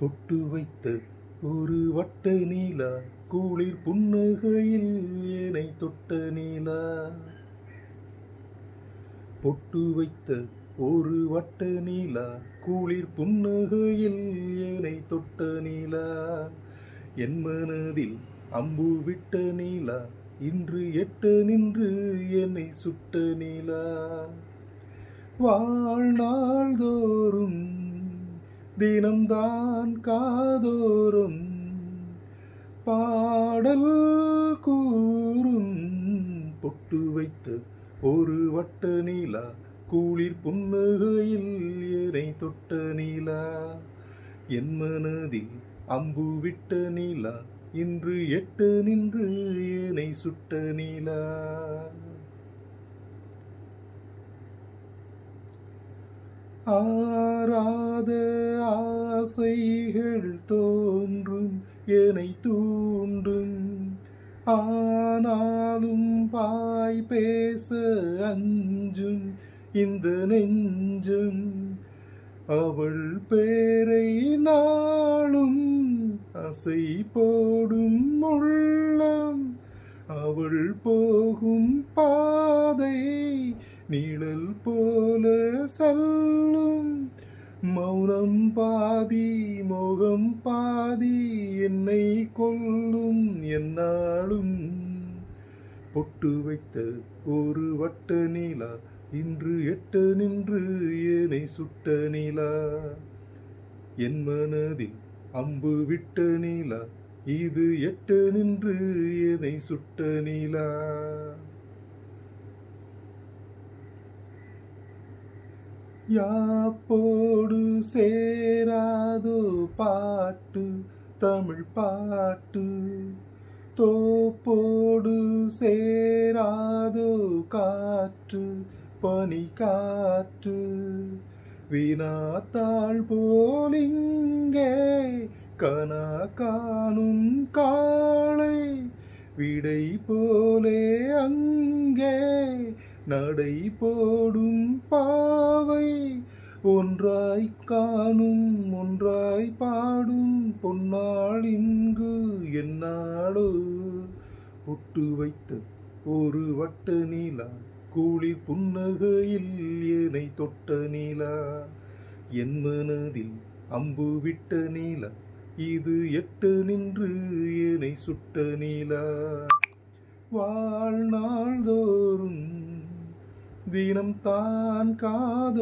பொட்டு வைத்த ஒரு வட்ட நீலா குளிர் புன்னகையில் ஏனை தொட்ட நீலா. பொட்டு வைத்த ஒரு வட்ட நீலா குளிர் புன்னகையில் ஏனை தொட்ட நீலா. என் மனதில் அம்பு விட்ட நீலா இன்று எட்ட நின்று என்னை சுட்ட நீலா. வாழ்நாள் தோறும் தினம்தான் காதோறும் பாடல் கூறும். பொட்டு வைத்த ஒரு வட்ட நீலா கூளிர் புன்னகையில் எனை தொட்ட நீலா. என் மனதில் அம்பு விட்ட நீலா இன்று எட்ட நின்று என்னை சுட்ட நீலா. ஆராத ஆசைகள் தோன்றும் என தூண்டும். ஆனாலும் பாய் பேச அஞ்சும் இந்த நெஞ்சும். அவள் பேரை நாளும் அசை போடும் உள்ளம். அவள் போகும் பாதை நிழல் போல செல்லும். மௌனம் பாதி மோகம் பாதி என்னை கொல்லும் என்னாலும் பொட்டு வைத்த ஒரு வட்ட நீலா இன்று எட்ட நின்று ஏனை சுட்ட நீலா. என் மனதில் அம்பு விட்ட நீலா இது எட்ட நின்று ஏனை சுட்ட நீலா. யாப்போடு சேராதோ பாட்டு தமிழ் பாட்டு. தோப்போடு சேராதோ காற்று பனி காற்று. வினாத்தாள் போலிங்கே கனா காணும் காளை விடை போலே அங்கே நடை போடும் பாவை ஒன்றாய் காணும் ஒன்றாய் பாடும் பொன்னாள் இங்கு என்னாளோ பொட்டு வைத்த ஒரு வட்ட நீலா கூலி புன்னகையில் ஏனை தொட்ட நீலா. என் மனதில் அம்பு விட்ட நீலா இது எட்டு நின்று ஏனை சுட்ட நீலா. வாழ்நாள் தோறும் தினம் தான் காது